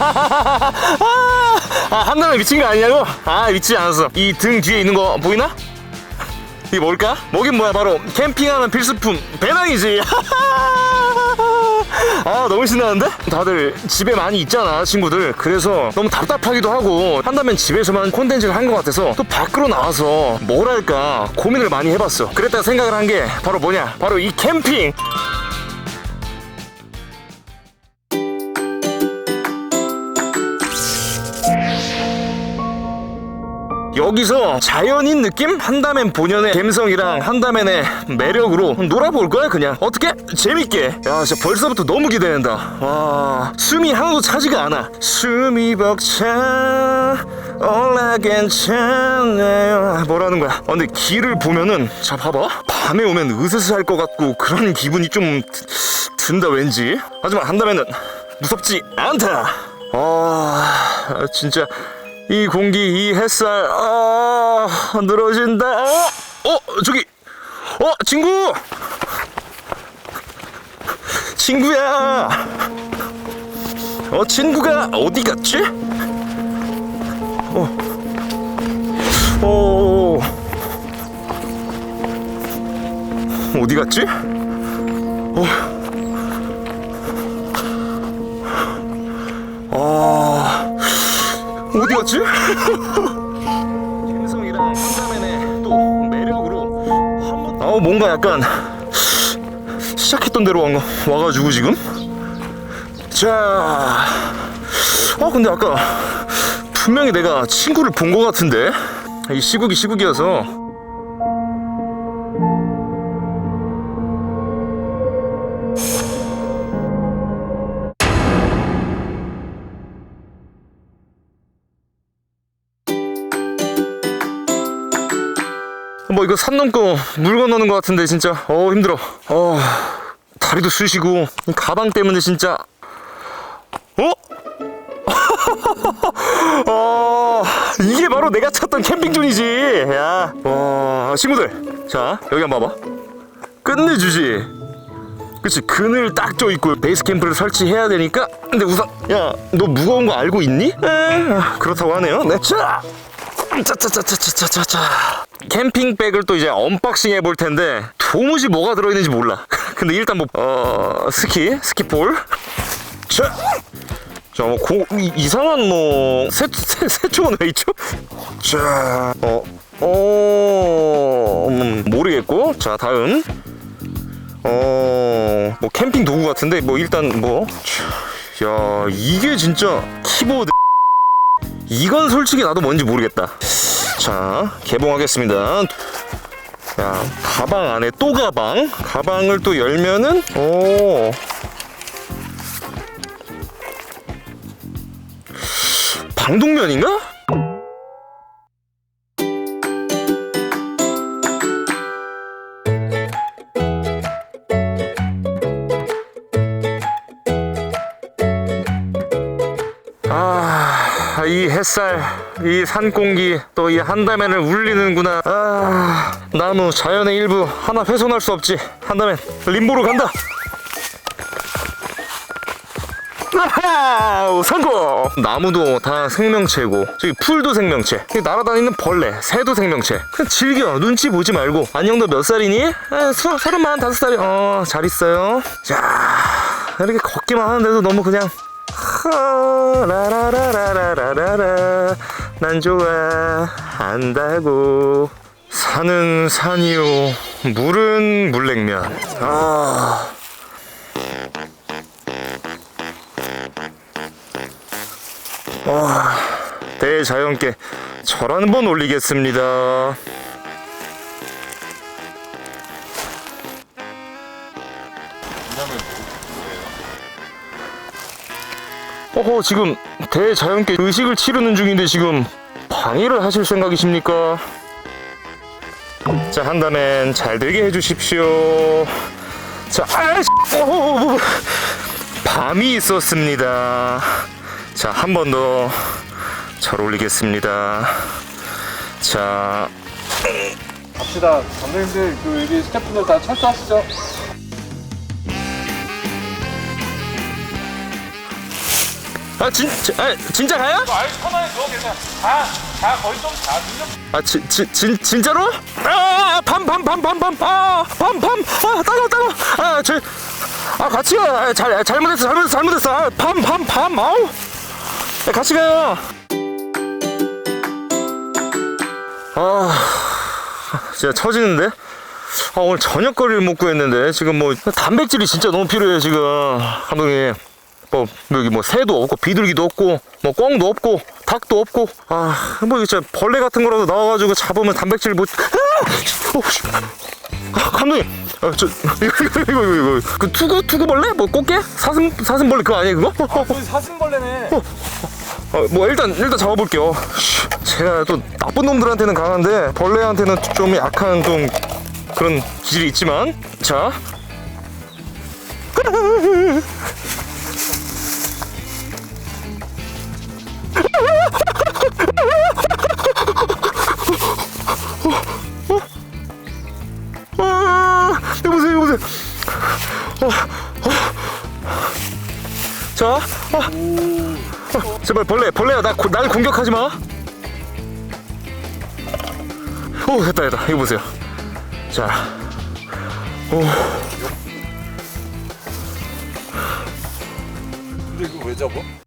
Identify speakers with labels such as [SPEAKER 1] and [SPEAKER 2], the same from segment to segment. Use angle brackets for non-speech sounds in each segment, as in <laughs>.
[SPEAKER 1] <laughs> 아, 한남에 미친 거 아니냐고? 아, 미치지 않았어. 이 등 뒤에 있는 거 보이나? 이게 뭘까? 뭐긴 뭐야 바로 캠핑하는 필수품 배낭이지 <laughs> 아 너무 신나는데? 다들 집에 많이 있잖아 친구들 그래서 너무 답답하기도 하고 한다면 집에서만 콘텐츠를 한 것 같아서 또 밖으로 나와서 뭘 할까 고민을 많이 해봤어 그랬다 생각을 한 게 바로 뭐냐 바로 이 캠핑 여기서 자연인 느낌? 한다면 본연의 감성이랑 한다면의 매력으로 놀아볼 거야 그냥. 어떻게? 재밌게. 야 진짜 벌써부터 너무 기대된다. 와 숨이 하나도 차지가 않아. 숨이 벅차 올라 괜찮아요 뭐라는 거야? 아, 근데 길을 보면은 자 봐봐. 밤에 오면 으스스할 것 같고 그런 기분이 좀 드- 든다 왠지. 하지만 한다면은 무섭지 않다. 아 진짜 이 공기, 이 햇살, 아, 늘어진다. 어, 어, 저기, 어, 친구! 친구야! 어, 친구가 어디 갔지? 어, 어, 어디 갔지? 어, 어디 갔지? 감성이랑 한다면에 또 매력으로 한번 아우 뭔가 약간 시작했던 대로 와- 와가지고 지금 자, 어 근데 아까 분명히 내가 친구를 본 것 같은데 이 시국이 시국이어서 뭐 이거 산 넘고 물 건너는 것 같은데 진짜. 어 힘들어. 어 다리도 쑤시고 이 가방 때문에 진짜. 어? <laughs> 어 이게 바로 내가 찾던 캠핑존이지. 야 와 친구들. 자 여기 한번 봐봐. 끝내주지. 그치 그늘 딱 쪄 있고 베이스 캠프를 설치해야 되니까. 근데 우선 야 너 무거운 거 알고 있니? 에 그렇다고 하네요. 네 자 짜짜짜짜짜짜짜. 캠핑백을 또 이제 언박싱 해볼 텐데 도무지 뭐가 들어있는지 몰라. <laughs> 근데 일단 뭐 어, 스키 스키볼. 자, 자, 뭐 고, 이, 이상한 뭐 새, 새, 새총은 왜 있죠? 자, 어, 어, 음, 모르겠고. 자 다음. 어, 뭐 캠핑 도구 같은데 뭐 일단 뭐, 자, 야 이게 진짜 키보드 이건 솔직히 나도 뭔지 모르겠다. 자, 개봉하겠습니다. 야, 가방 안에 또 가방. 가방을 또 열면은, 오. 방독면인가? 아, 이 햇살, 이 산공기, 또 이 한다면을 울리는구나. 아, 나무, 자연의 일부 하나 훼손할 수 없지. 한다면 림보로 간다. 아하! 성공! 나무도 다 생명체고 저기 풀도 생명체 날아다니는 벌레 새도 생명체 그냥 즐겨 눈치 보지 말고 안녕 너몇 살이니? 아, 서, 서른만 다섯 살이 어잘 있어요 자 이렇게 걷기만 하는데도 너무 그냥 하, 라라라라라라라. 난 좋아한다고. 산은 산이요. 물은 물냉면. 아. 와, 대자연께 절 한 번 올리겠습니다. 어허, 지금 대자연께 의식을 치르는 중인데 지금 방해를 하실 생각이십니까? 자, 한다면 잘 되게 해주십시오. 자, 아이씨, 어허, 밤이 있었습니다. 자, 한 번더절 올리겠습니다. 자,
[SPEAKER 2] 갑시다. 감독님들 그 여기 스태프들 다 철수하시죠.
[SPEAKER 1] 아 진짜 아, 진짜 가요?
[SPEAKER 2] 아이 편하게 누워 계세요. 다다 거의 좀다
[SPEAKER 1] 아, 지, 지, 진, 진짜로? 아, 밤, 밤, 밤, 밤, 밤, 아, 밤, 밤, 아, 따가워, 따가워. 아, 저, 아, 같이 가. 아, 잘, 잘못했어, 잘못했어, 잘못했어. 아, 밤, 밤, 밤, 아우. 야, 같이 가요. 아, 진짜 처지는데? 아, 오늘 저녁거리를 못 구했는데, 지금 뭐, 단백질이 진짜 너무 필요해요, 지금. 감독님. 뭐 여기 뭐 새도 없고 비둘기도 없고 뭐 꿩도 없고 닭도 없고 아뭐 진짜 벌레 같은 거라도 나와가지고 잡으면 단백질 못 아! 어, 씨. 아, 감독님. 아, 저 <laughs> 이거 이거 이거 이거 이거. 그 투구 투구 벌레? 뭐 꽃게? 사슴 사슴벌레 그거 아니에요 그거? 어,
[SPEAKER 2] 거의 사슴벌레네.
[SPEAKER 1] 어, 뭐 일단 일단 잡아볼게요. 씨, 제가 또 나쁜 놈들한테는 강한데 벌레한테는 좀 약한 좀 그런 기질이 있지만 자 보세요. 어, 어. 자, 아, 아, 제발 벌레, 벌레야, 나, 고- 날 공격하지 마. 오, 됐다, 됐다. 이거 보세요. 자, 오,
[SPEAKER 2] 근데 이거 왜 잡아?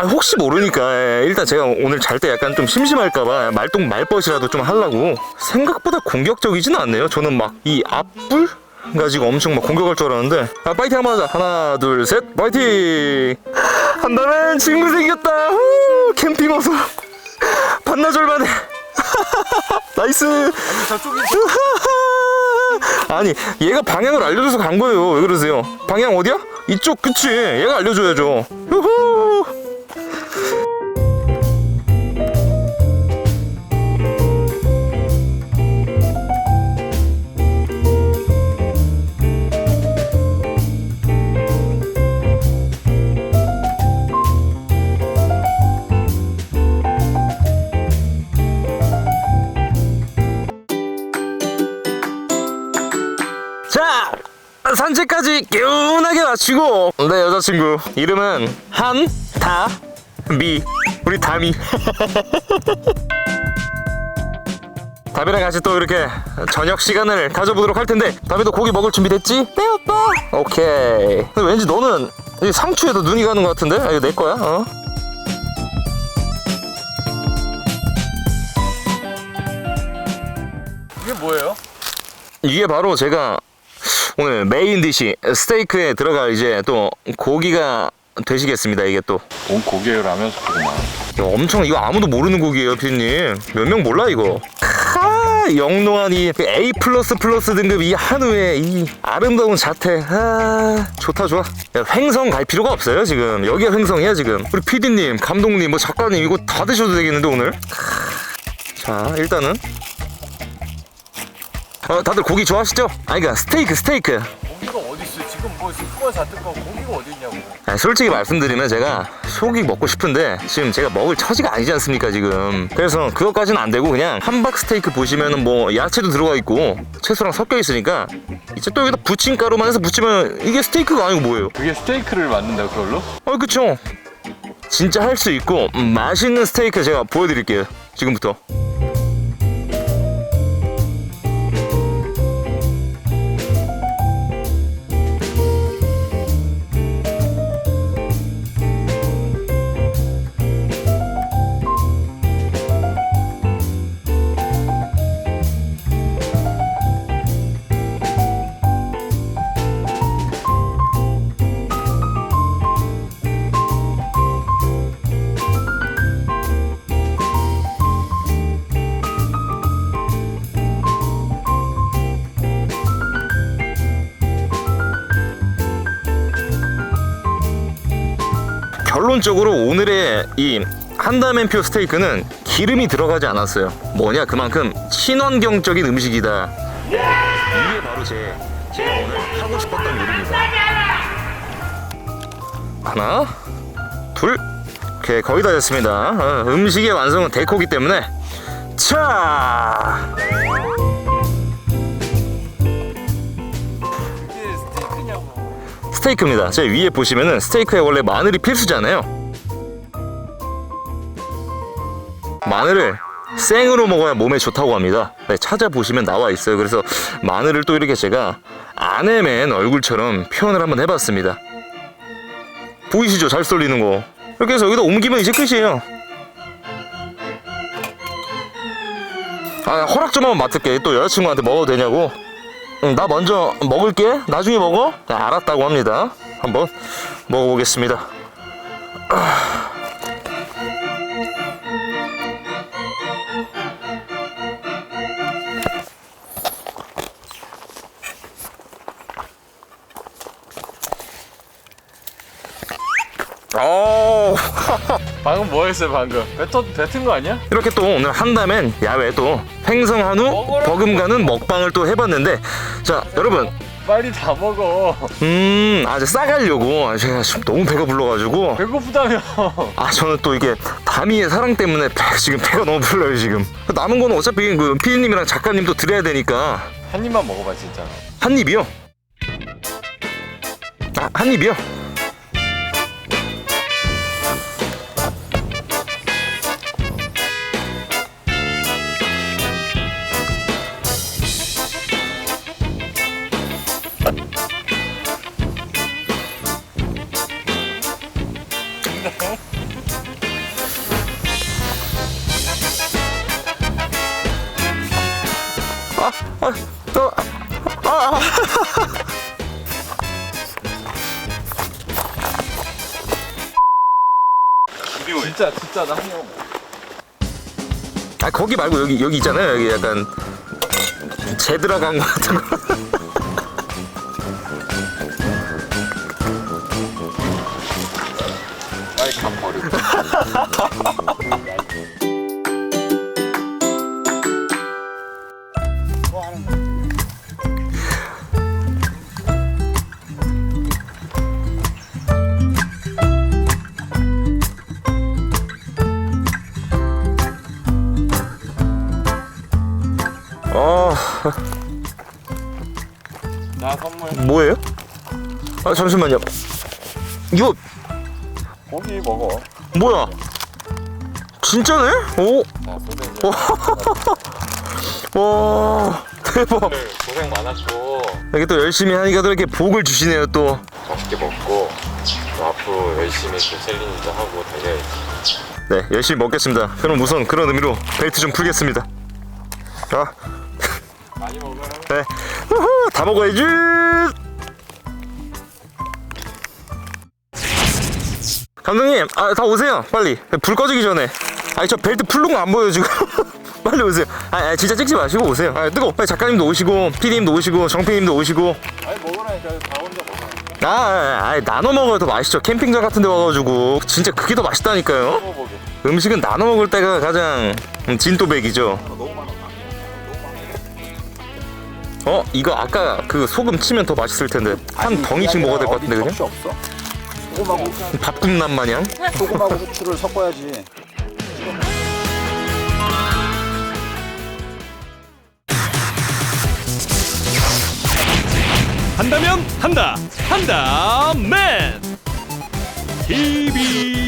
[SPEAKER 1] 아, 혹시 모르니까 예, 일단 제가 오늘 잘 때 약간 좀 심심할까봐 말똥 말벗이라도 좀 하려고 생각보다 공격적이진 않네요. 저는 막 이 앞불? 가지고 엄청 막 공격할 줄 알았는데. 아 파이팅 한번 하자. 하나 둘 셋 파이팅! 한다면 친구 생겼다. 후, 캠핑 와서. <laughs> 반나절 만에. <laughs> 나이스. <laughs> 아니 얘가 방향을 알려줘서 간 거예요. 왜 그러세요? 방향 어디야? 이쪽 그치? 얘가 알려줘야죠. 후후 자 산책까지 개운하게 마치고. 내 여자친구. 이름은? 한다미. 우리 다미. <laughs> 다비랑 같이 또 이렇게 저녁 시간을 가져보도록 할 텐데 다비도 고기 먹을 준비 됐지? 네 오빠. 오케이. 근데 왠지 너는 이 상추에도 눈이 가는 것 같은데? 아, 이거 내 거야? 어?
[SPEAKER 2] 이게 뭐예요?
[SPEAKER 1] 이게 바로 제가 오늘 메인 디시 스테이크에 들어갈 이제 또 고기가 되시겠습니다 이게 또.
[SPEAKER 2] 온 고기에 라면 스프구만.
[SPEAKER 1] 이거 엄청 이거 아무도 모르는 곡이에요 피디님. 몇 명 몰라 이거? 아 영롱한 이 A 플러스 플러스 등급 이 한우의 이 아름다운 자태. 아 좋다 좋아. 야, 횡성 갈 필요가 없어요 지금. 여기가 횡성이야 지금. 우리 피디님 감독님 뭐 작가님 이거 다 드셔도 되겠는데 오늘? 자 일단은 어 다들 고기 좋아하시죠? 아니 그니까 스테이크 스테이크
[SPEAKER 2] 고기가 어디 있어? 지금 뭐 스프가 잔뜩 거 고기가 어디 있냐고.
[SPEAKER 1] 아니, 솔직히 말씀드리면 제가 소고기 먹고 싶은데 지금 제가 먹을 처지가 아니지 않습니까 지금 그래서 그것까지는 안 되고 그냥 함박 스테이크 보시면은 뭐 야채도 들어가 있고 채소랑 섞여 있으니까 이제 또 여기다 부침가루만 해서 부치면 이게 스테이크가 아니고 뭐예요
[SPEAKER 2] 그게 스테이크를 만든다 그걸로?
[SPEAKER 1] 어 그쵸 진짜 할 수 있고 음, 맛있는 스테이크 제가 보여드릴게요 지금부터 결론적으로 오늘의 이 한다맨표 스테이크는 기름이 들어가지 않았어요. 뭐냐 그만큼 친환경적인 음식이다. 이게 바로 제 제가 오늘 하고 싶었던 요리입니다. 하나, 둘, 오케이 거의 다 됐습니다. 어, 음식의 완성은 데코기 때문에 자 스테이크입니다. 제 위에 보시면은 스테이크에 원래 마늘이 필수잖아요. 마늘을 생으로 먹어야 몸에 좋다고 합니다. 네, 찾아보시면 나와 있어요. 그래서 마늘을 또 이렇게 제가 안에 맨 얼굴처럼 표현을 한번 해봤습니다. 보이시죠? 잘 썰리는 거. 이렇게 해서 여기다 옮기면 이제 끝이에요. 아, 허락 좀 한번 맡을게. 또 여자친구한테 먹어도 되냐고. 응, 나 먼저 먹을게. 나중에 먹어. 네, 알았다고 합니다. 한번 먹어보겠습니다. 어, <laughs>
[SPEAKER 2] 방금 뭐 했어요 방금? 뱉어, 뱉은 거 아니야?
[SPEAKER 1] 이렇게 또 오늘 한다면 야외 또 횡성한 후. 버금가는 먹방을 또 해봤는데 자 여러분.
[SPEAKER 2] 빨리 다 먹어.
[SPEAKER 1] 음 아주 싸가려고. 아, 제가 지금 너무 배가 불러가지고.
[SPEAKER 2] 배고프다며.
[SPEAKER 1] 아 저는 또 이게 다미의 사랑 때문에 배, 지금 배가 너무 불러요 지금. 남은 거는 어차피 그 피디님이랑 작가님도 드려야 되니까.
[SPEAKER 2] 한 입만 먹어봐 진짜
[SPEAKER 1] 한 입이요? 아 한 입이요
[SPEAKER 2] 진짜 진짜 나 먹어
[SPEAKER 1] 아 거기 말고 여기 여기 있잖아요. 여기 약간 재 들어간 거 같은 거 뭐예요? 아 잠시만요. 이거
[SPEAKER 2] 고기 먹어.
[SPEAKER 1] 뭐야? 진짜네? 오,
[SPEAKER 2] 자 소세지 <laughs>
[SPEAKER 1] 와. 대박.
[SPEAKER 2] 고생 많았고
[SPEAKER 1] 이렇게 또 열심히 하니까 또 이렇게 복을 주시네요 또.
[SPEAKER 2] 맛있게 먹고 또 앞으로 열심히 또 챌린지도 하고 달려야지.
[SPEAKER 1] 네, 열심히 먹겠습니다. 그럼 우선 그런 의미로 벨트 좀 풀겠습니다. 자,
[SPEAKER 2] 많이 먹어요
[SPEAKER 1] 네, 우후, 다 먹어야지. 감독님, 아, 다 오세요, 빨리. 불 꺼지기 전에. 아니 저 벨트 풀는 거안 보여 지금. <laughs> 빨리 오세요. 아, 아, 진짜 찍지 마시고 오세요. 아, 뜨거. 빨리 작가님도 오시고, PD님도 오시고, 정PD님도 오시고.
[SPEAKER 2] 아니 먹으라니까 다 혼자 먹으라니까
[SPEAKER 1] 아, 아, 아, 나눠 먹어야 더 맛있죠. 캠핑장 같은 데 와가지고 진짜 그게 더 맛있다니까요.
[SPEAKER 2] 먹어보게
[SPEAKER 1] 음식은 나눠 먹을 때가 가장 음, 진또백이죠. 어? 이거 아까 그 소금 치면 더 맛있을 텐데 한 덩이씩 먹어야 될 것 같은데 그냥?
[SPEAKER 3] 없어? 소금하고
[SPEAKER 1] 밥굽난 마냥?
[SPEAKER 3] 소금하고 후추를 섞어야지.
[SPEAKER 4] 한다면 한다 한다맨 TV